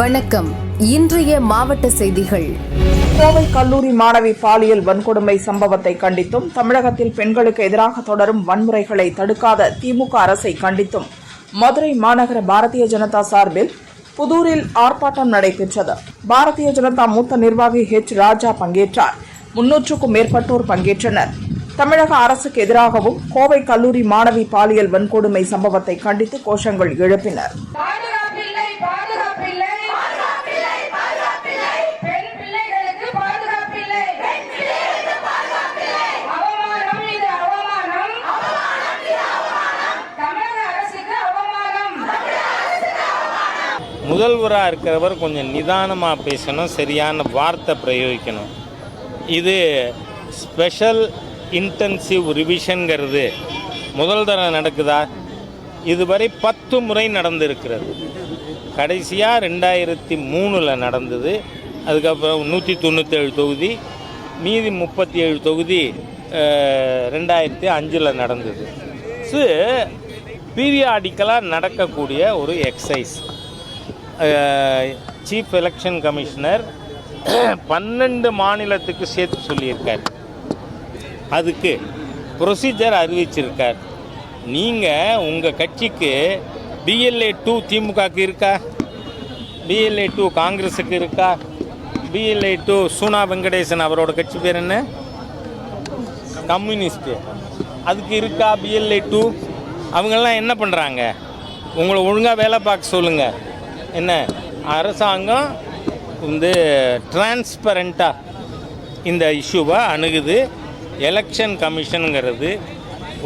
வணக்கம். இன்றைய மாவட்ட செய்திகள். கோவை கல்லூரி மாணவி பாலியல் வன்கொடுமை சம்பவத்தை கண்டித்தும் தமிழகத்தில் பெண்களுக்கு எதிராக தொடரும் வன்முறைகளை தடுக்காத திமுக அரசை கண்டித்தும். மதுரை மாநகர பாரதிய ஜனதா சார்பில் புதூரில் ஆர்ப்பாட்டம் நடைபெற்றது. பாரதிய ஜனதா மூத்த நிர்வாகி ஹெச் ராஜா பங்கேற்றார். முன்னூற்றுக்கும் மேற்பட்டோர் பங்கேற்றனர். தமிழக அரசுக்கு எதிராகவும் கோவை கல்லூரி மாணவி பாலியல் வன்கொடுமை சம்பவத்தை கண்டித்து கோஷங்கள் எழுப்பினர். முதல்வராக இருக்கிறவர் கொஞ்சம் நிதானமாக பேசணும் சரியான வார்த்தை பிரயோகிக்கணும். இது ஸ்பெஷல் இன்டென்சிவ் ரிவிஷன்கிறது முதல் தரம் நடக்குதா? இதுவரை பத்து முறை நடந்திருக்கிறது. கடைசியாக ரெண்டாயிரத்தி மூணில் நடந்தது. அதுக்கப்புறம் நூற்றி தொண்ணூற்றேழு தொகுதி மீதி முப்பத்தி ஏழு தொகுதி ரெண்டாயிரத்தி அஞ்சில் நடந்தது. ஸோ பீரியாடிக்கலாக நடக்கக்கூடிய ஒரு எக்ஸசைஸ் சீஃப் எலெக்ஷன் கமிஷனர் பன்னெண்டு மாநிலத்துக்கு சேர்த்து சொல்லியிருக்கார். அதுக்கு ப்ரொசீஜர் அறிவிச்சிருக்கார். நீங்கள் உங்கள் கட்சிக்கு பிஎல்ஏ டூ திமுகக்கு இருக்கா? பிஎல்ஏ டூ காங்கிரஸுக்கு இருக்கா? பிஎல்ஏ டூ சூனா வெங்கடேசன் அவரோட கட்சி பேர் என்ன? கம்யூனிஸ்ட்டு அதுக்கு இருக்கா பிஎல்ஏ டூ அவங்கெல்லாம் என்ன பண்ணுறாங்க உங்களை ஒழுங்காக வேலை பார்க்க சொல்லுங்கள் என்ன அரசாங்கம் வந்து டிரான்ஸ்பரண்ட்டாக இந்த இஷ்யூவை அணுகுது. எலெக்ஷன் கமிஷனுங்கிறது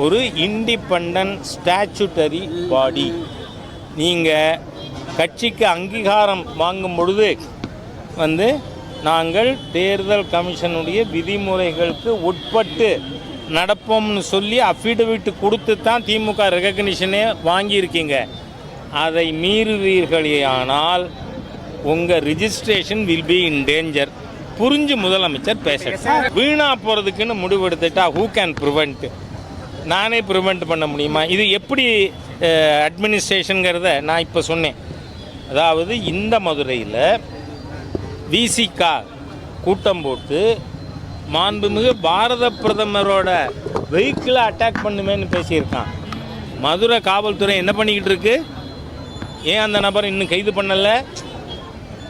ஒரு இண்டிபெண்ட் ஸ்டாச்சுட்டரி பாடி நீங்கள் கட்சிக்கு அங்கீகாரம் வாங்கும் பொழுது வந்து நாங்கள் தேர்தல் கமிஷனுடைய விதிமுறைகளுக்கு உட்பட்டு நடப்போம்னு சொல்லி அஃபிடவிட் கொடுத்து தான் திமுக ரெகக்னிஷனே வாங்கியிருக்கீங்க. அதை மீறுவீர்களேயானால் உங்கள் registration will be in danger புரிஞ்சு முதலமைச்சர் பேச வீணா போகிறதுக்குன்னு முடிவெடுத்துட்டா ஹூ கேன் ப்ரிவெண்ட் நானே ப்ரிவெண்ட் பண்ண முடியுமா? இது எப்படி அட்மினிஸ்ட்ரேஷனுங்கிறத நான் இப்போ சொன்னேன். அதாவது இந்த மதுரையில் விசிகா கூட்டம் போட்டு மாண்புமிகு பாரத பிரதமரோட வெஹிக்கிளை அட்டாக் பண்ணுமேன்னு பேசியிருக்கான். மதுரை காவல்துறை என்ன பண்ணிக்கிட்டு இருக்கு? ஏன் அந்த நபர் இன்னும் கைது பண்ணலை?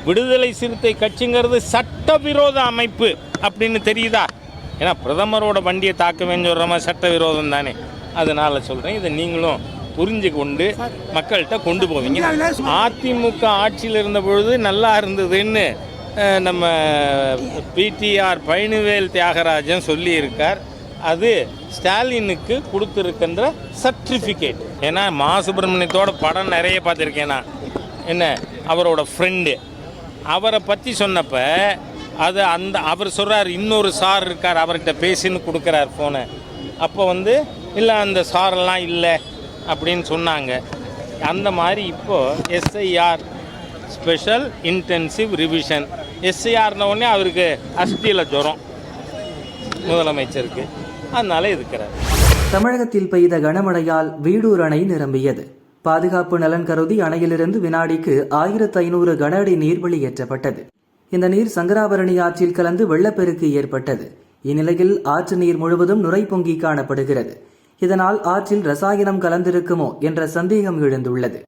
விடுதலை சிறுத்தை கட்சிங்கிறது சட்டவிரோத அமைப்பு அப்படின்னு தெரியுதா? ஏன்னா பிரதமரோட வண்டியை தாக்குவேன்னு சொல்கிற மாதிரி சட்டவிரோதம் தானே. அதனால் சொல்கிறேன் இதை நீங்களும் புரிஞ்சு கொண்டு மக்கள்கிட்ட கொண்டு போவீங்க. அதிமுக ஆட்சியில் இருந்த பொழுது நல்லா இருந்ததுன்னு நம்ம பிடிஆர் பழனிவேல் தியாகராஜன் சொல்லியிருக்கார். அது ஸ்டாலினுக்கு கொடுத்துருக்கின்ற சர்டிஃபிகேட் ஏன்னா மா சுப்பிரமணியத்தோட படம் நிறைய பார்த்துருக்கேன் நான். என்ன? அவரோட ஃப்ரெண்டு அவரை பற்றி சொன்னப்ப அது அந்த அவர் சொல்கிறார் இன்னொரு சார் இருக்கார் அவர்கிட்ட பேசின்னு கொடுக்குறார் ஃபோனை அப்போ வந்து இல்லை அந்த சாரெல்லாம் இல்லை அப்படின்னு சொன்னாங்க. அந்த மாதிரி இப்போது எஸ்ஐஆர் ஸ்பெஷல் இன்டென்சிவ் ரிவிஷன் எஸ்ஐஆர்ன உடனே அவருக்கு அஸ்தியில் ஜுரம். முதலமைச்சருக்கு. அதனால இருக்கிறார் தமிழகத்தில் பெய்த கனமழையால் வீடூர் அணை நிரம்பியது. பாதுகாப்பு நலன் கருதி அணையிலிருந்து வினாடிக்கு ஆயிரத்து ஐநூறு கன அடி நீர் வெளியேற்றப்பட்டது இந்த நீர் சங்கராபரணி ஆற்றில் கலந்து வெள்ளப்பெருக்கு ஏற்பட்டது. இந்நிலையில் ஆற்று நீர் முழுவதும் நுரை பொங்கி காணப்படுகிறது. இதனால் ஆற்றில் ரசாயனம் கலந்திருக்குமோ என்ற சந்தேகம் எழுந்துள்ளது.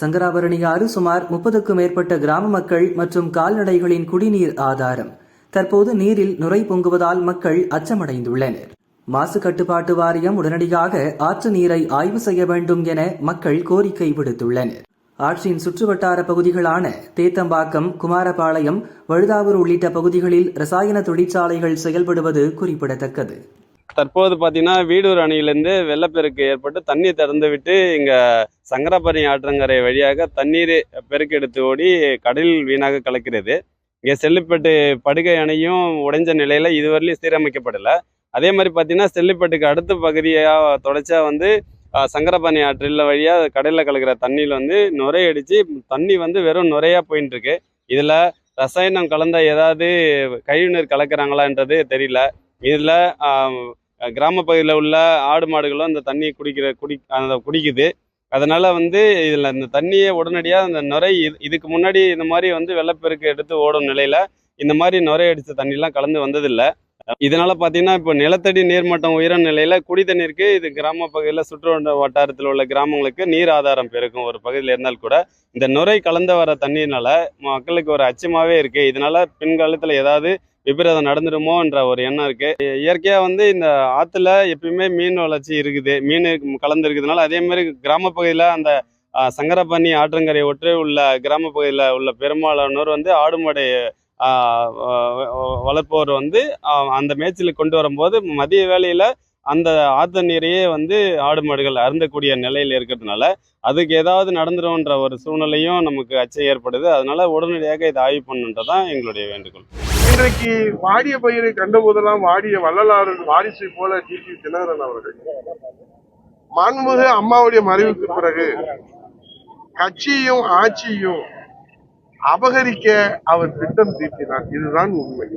சங்கராபரணி ஆறு சுமார் முப்பதுக்கும் மேற்பட்ட கிராம மக்கள் மற்றும் கால்நடைகளின் குடிநீர் ஆதாரம். தற்போது நீரில் நுரை பொங்குவதால் மக்கள் அச்சமடைந்துள்ளனர். மாசு கட்டுப்பாட்டு வாரியம் உடனடியாக ஆற்று நீரை ஆய்வு செய்ய வேண்டும் என மக்கள் கோரிக்கை விடுத்துள்ளனர். ஆற்றின் சுற்றுவட்டார பகுதிகளான தேத்தம்பாக்கம் குமாரபாளையம் வழுதாவூர் உள்ளிட்ட பகுதிகளில் ரசாயன தொழிற்சாலைகள் செயல்படுவது குறிப்பிடத்தக்கது. தற்போது பார்த்தீங்கன்னா வீடூர் அணையிலேருந்து வெள்ளப்பெருக்கு ஏற்பட்டு தண்ணீர் திறந்து விட்டு இங்கே சங்கராபரணி ஆற்றங்கரை வழியாக தண்ணீர் பெருக்கெடுத்து ஓடி கடலில் வீணாக கலக்கிறது. இங்கே செல்லுப்பட்டு படுகை அணையும் உடைஞ்ச நிலையில் இதுவரையிலும் சீரமைக்கப்படலை. அதே மாதிரி பார்த்தீங்கன்னா செல்லிப்பட்டுக்கு அடுத்த பகுதியாக தொடச்சா வந்து சங்கரபாணி ஆற்றில் வழியாக கடலில் கலக்கிற தண்ணியில் வந்து நுரை அடித்து தண்ணி வந்து வெறும் நுரையாக போயின்னு இருக்கு இதில் ரசாயனம் கலந்த ஏதாவது கழிவுநீர் கலக்கிறாங்களான்றது தெரியல. இதில் கிராம பகுதியில் உள்ள ஆடு மாடுகளும் அந்த தண்ணியை குடிக்கிற குடி அந்த குடிக்குது. அதனால் வந்து இதில் இந்த தண்ணியை உடனடியாக இந்த நுரை இது- இதுக்கு முன்னாடி இந்த மாதிரி வந்து வெள்ளப்பெருக்கு எடுத்து ஓடும் நிலையில் இந்த மாதிரி நுரை அடித்த தண்ணிலாம் கலந்து வந்ததில்லை. இதனால பார்த்தீங்கன்னா இப்போ நிலத்தடி நீர்மட்டம் உயரும் நிலையில குடி தண்ணீருக்கு இது கிராம பகுதியில் சுற்று வட்டாரத்தில் உள்ள கிராமங்களுக்கு நீர் ஆதாரம் பெருக்கும் ஒரு பகுதியில் இருந்தால் கூட இந்த நுரை கலந்து வர தண்ணீர்னால மக்களுக்கு ஒரு அச்சமாவே இருக்கு. இதனால பின்காலத்தில் ஏதாவது விபரீதம் நடந்துருமோன்ற ஒரு எண்ணம் இருக்கு. இயற்கையாக வந்து இந்த ஆற்றுல எப்பயுமே மீன் வளர்ச்சி இருக்குது. மீன் கலந்து இருக்கிறதுனால அதே மாதிரி கிராம பகுதியில அந்த சங்கரபண்ணி சங்கரப்பண்ணி ஆற்றங்கரை ஒற்றை உள்ள கிராம பகுதியில் உள்ள பெரும்பாலானோர் வந்து ஆடு மாடு வளர்ப்போர் வந்து அந்த மேய்ச்சலுக்கு கொண்டு வரும்போது மதிய வேலையில் அந்த ஆத்த நீரையே வந்து ஆடு மாடுகள் அருந்தக்கூடிய நிலையில் இருக்கிறதுனால அதுக்கு ஏதாவது நடந்துரும்ன்ற ஒரு சூழ்நிலையும் நமக்கு அச்சம் ஏற்படுது. அதனால உடனடியாக இதை ஆய்வு பண்ணுன்றதான் எங்களுடைய வேண்டுகோள். இன்றைக்கு வாடிய பயிரை கண்டபோதெல்லாம் வாடிய வள்ளலாறு வாரிசை போல டிடி தினகரன் அவர்கள் மாண்புமிகு அம்மாவுடைய மறைவுக்கு பிறகு கட்சியும் ஆட்சியும் அபகரிக்க அவர் திட்டம் தீட்டினார். இதுதான் உண்மை.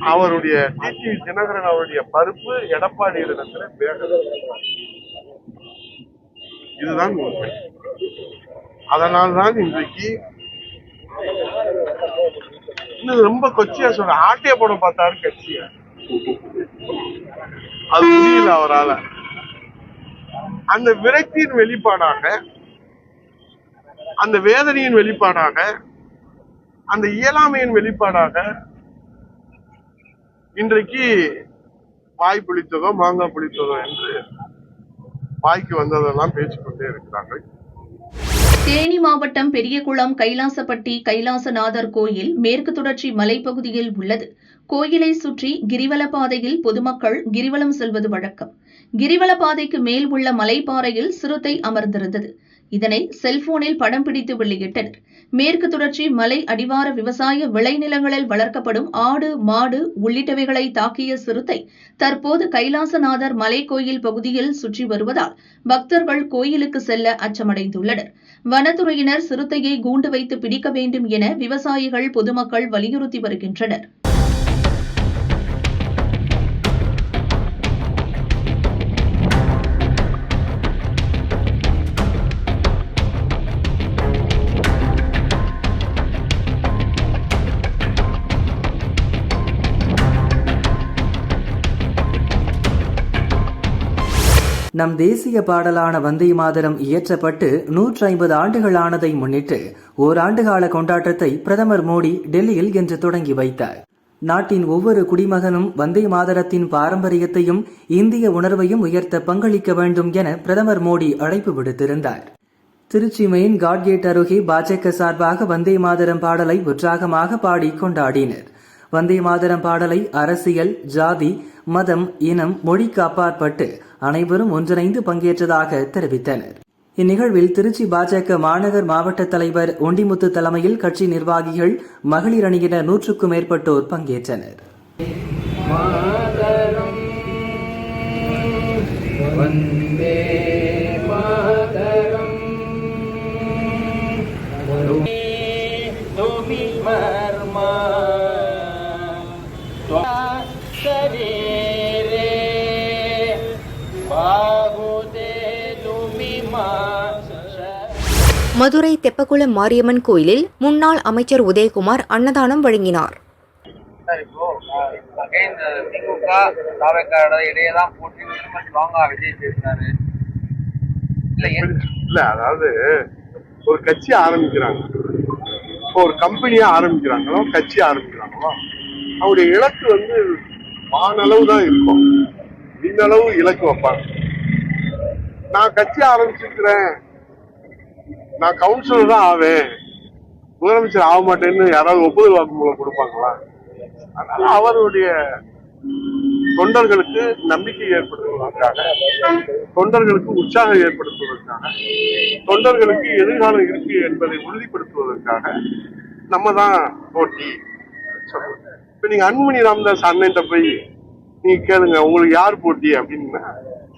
அவருடைய டிடி தினகரன் அவருடைய பருப்பு எடப்பாடியிடத்துல வேகல இதுதான் உண்மை. அதனால்தான் இன்றைக்கு இன்னும் ரொம்ப கொச்சியா சொல்ற ஆட்டிய படம் பார்த்தாரு கட்சிய. அது முடியல அவரால. அந்த விரக்தியின் வெளிப்பாடாக அந்த வேதனையின் வெளிப்பாடாக அந்த இயலாமையின் வெளிப்பாடாக இன்றைக்கு வாய் புளித்ததோ மாங்காய் புளித்ததோ என்று வாய்க்கு வந்ததெல்லாம் பேசிக்கொண்டே இருக்கிறார்கள். தேனி மாவட்டம் பெரியகுளம் கைலாசப்பட்டி கைலாசநாதர் கோயில் மேற்கு தொடர்ச்சி மலைப்பகுதியில் உள்ளது. கோயிலை சுற்றி கிரிவல பாதையில் பொதுமக்கள் கிரிவலம் செல்வது வழக்கம். கிரிவல பாதைக்கு மேல் உள்ள மலைப்பாறையில் சிறுத்தை அமர்ந்திருந்தது. இதனை செல்போனில் படம் பிடித்து வெளியிட்டனர். மேற்கு தொடர்ச்சி மலை அடிவார விவசாய விளைநிலங்களில் வளர்க்கப்படும் ஆடு மாடு உள்ளிட்டவைகளை தாக்கிய சிறுத்தை தற்போது கைலாசநாதர் மலை கோயில் பகுதியில் சுற்றி வருவதால் பக்தர்கள் கோயிலுக்கு செல்ல அச்சமடைந்துள்ளனர். வனத்துறையினர் சிறுத்தையை கூண்டு வைத்து பிடிக்க வேண்டும் என விவசாயிகள் பொதுமக்கள் வலியுறுத்தி வருகின்றனர். நம் தேசிய பாடலான வந்தே மாதரம் இயற்றப்பட்டு நூற்றி ஐம்பது ஆண்டுகள் ஆனதை முன்னிட்டு ஓராண்டு கால கொண்டாட்டத்தை பிரதமர் மோடி டெல்லியில் இன்று தொடங்கி வைத்தார். நாட்டின் ஒவ்வொரு குடிமகனும் வந்தே மாதரத்தின் பாரம்பரியத்தையும் இந்திய உணர்வையும் உயர்த்த பங்களிக்க வேண்டும் என பிரதமர் மோடி அழைப்பு விடுத்திருந்தார். திருச்சி மெயின் காட்கேட் அருகே பாஜக சார்பாக வந்தே மாதரம் பாடலை உற்சாகமாக பாடி கொண்டாடினர். வந்தே மாதரம் பாடலை அரசியல் ஜாதி மதம் இனம் மொழிக்கு அப்பாற்பட்டு அனைவரும் ஒன்றிணைந்து பங்கேற்றதாக தெரிவித்தனர். இந்நிகழ்வில் திருச்சி பாஜக மாநகர் மாவட்ட தலைவர் ஒண்டிமுத்து தலைமையில் கட்சி நிர்வாகிகள் மகளிர் அணியினர் நூற்றுக்கும் மேற்பட்டோர் பங்கேற்றனர். மதுரை தெப்பக்குளம் மாரியம்மன் கோயிலில் முன்னாள் அமைச்சர் உதயகுமார் அன்னதானம் வழங்கினார். சார் இப்போ அகைன் திமுக தாவேக்காரோட இடையே தான் போட்டி ஸ்ட்ராங்கா விஜய் பேசினாரு. இல்ல அதாவது ஒரு கட்சி ஆரம்பிக்கிறாங்க. இப்போ ஒரு கம்பெனியா ஆரம்பிக்கிறாங்களோ கட்சி ஆரம்பிக்கிறாங்களோ அவருடைய இலக்கு வந்து வானளவு தான் இருக்கும். விண்ணளவு இலக்கு வைப்பாங்க. நான் கட்சி ஆரம்பிச்சிருக்கிறேன். நான் கவுன்சிலர் தான் ஆவேன். முதலமைச்சர் ஆக மாட்டேன்னு யாராவது ஒப்புதல் வாக்குமூலம் கொடுப்பாங்களா? அதனால அவருடைய தொண்டர்களுக்கு நம்பிக்கை ஏற்படுத்துவதற்காக தொண்டர்களுக்கு உற்சாகம் ஏற்படுத்துவதற்காக தொண்டர்களுக்கு எதிர்காலம் இருக்கு என்பதை உறுதிப்படுத்துவதற்காக நம்ம தான் போட்டி சொல்றோம். இப்ப நீங்க அன்புமணி ராமதாஸ் அண்ணன்ட்ட போய் நீங்க கேளுங்க உங்களுக்கு யார் போட்டி அப்படின்னா.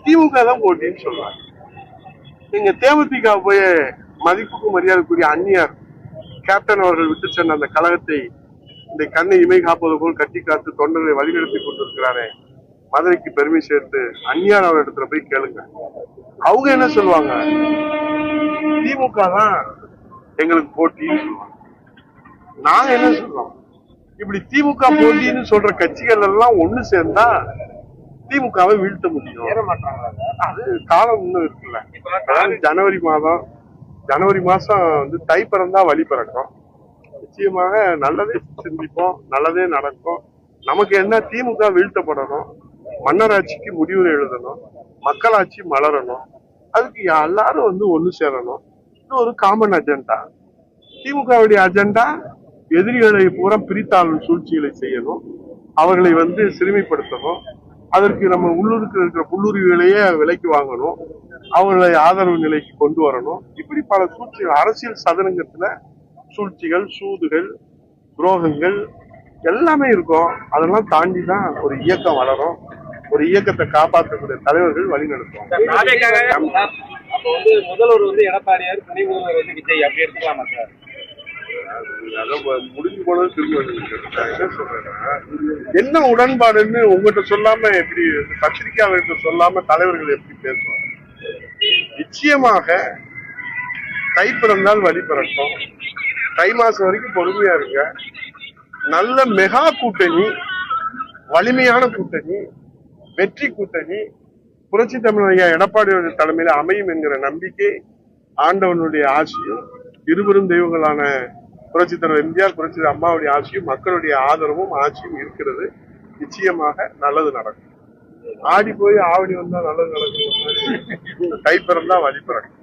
திமுக தான் போட்டின்னு சொல்றாங்க. நீங்க தேமுதிக போய் மதிப்புக்கு மரியாதைக்குரிய அந்நியார் கேப்டன் அவர்கள் விட்டு சென்ற அந்த கழகத்தை இந்த கண்ணை இமை காப்பது போல் கட்டி காத்து தொண்டர்களை வழிநடத்தி கொண்டிருக்கிறாரே. மதுரைக்கு பெருமை சேர்த்து அந்நியான இடத்துல போய் கேளுங்க. அவங்க என்ன சொல்லுவாங்க? திமுக தான் எங்களுக்கு போட்டின்னு சொல்லுவாங்க. நாங்க என்ன சொல்றோம்? இப்படி திமுக போட்டின்னு சொல்ற கட்சிகள் எல்லாம் ஒண்ணு சேர்ந்தா திமுகவை வீழ்த்த முடியும். அது காலம் இன்னும் இருக்குல்ல. ஜனவரி மாதம் ஜனவரி மாசம் வந்து தை பிறந்தா வழி பிறக்கும். நிச்சயமாக நல்லதே சிந்திப்போம் நல்லதே நடக்கும். நமக்கு என்ன திமுக வீழ்த்தப்படணும் மன்னராட்சிக்கு முடிவுரை எழுதணும் மக்களாட்சி மலரணும் அதுக்கு எல்லாரும் வந்து ஒன்று சேரணும். இது ஒரு காமன் அஜெண்டா திமுகவுடைய அஜெண்டா எதிரிகளை பூரா பிரித்தாளும் சூழ்ச்சிகளை செய்யணும். அவர்களை வந்து சிறுமைப்படுத்தணும். அதற்கு நம்ம உள்ளூருக்கு இருக்கிற புல்லுரிவுகளையே விலைக்கு வாங்கணும். அவர்களை ஆதரவு நிலைக்கு கொண்டு வரணும். இப்படி பல சூழ்ச்சிகள் அரசியல் சதனங்கத்துல சூழ்ச்சிகள் சூதுகள் துரோகங்கள் எல்லாமே இருக்கும். அதெல்லாம் தாண்டி தான் ஒரு இயக்கம் வளரும். ஒரு இயக்கத்தை காப்பாற்றக்கூடிய தலைவர்கள் வழிநடத்துவாங்க அப்போ வந்து முதல்வர் வந்து எடப்பாடியார் துணை முதல்வர் வந்து விஜய் அப்படி எடுத்துக்கலாமா சார்? முடிஞ்சு போனது திரும்ப என்ன சொல்றேன்னா, என்ன உடன்பாடுன்னு உங்ககிட்ட சொல்லாம எப்படி பத்திரிகையாளர்கிட்ட சொல்லாம தலைவர்கள் எப்படி பேசுவாங்க? நிச்சயமாக கை பிறந்தால் வழி பிறக்கும். தை மாசம் வரைக்கும் பொறுமையா இருங்க. நல்ல மெகா கூட்டணி வலிமையான கூட்டணி வெற்றி கூட்டணி புரட்சி தமிழ் ஐயா எடப்பாடி தலைமையில அமையும் என்கிற நம்பிக்கை ஆண்டவனுடைய ஆசியும் இருவரும் தெய்வங்களான புரட்சி தலைவர் எம்ஜிஆர் புரட்சி அம்மாவுடைய ஆட்சியும் மக்களுடைய ஆதரவும் ஆட்சியும் இருக்கிறது. நிச்சயமாக நல்லது நடக்கும். ஆடி போய் ஆவணி வந்தா நல்லது நடக்கும் கைப்பிறந்தா பிறந்தா வழி பிறக்கும்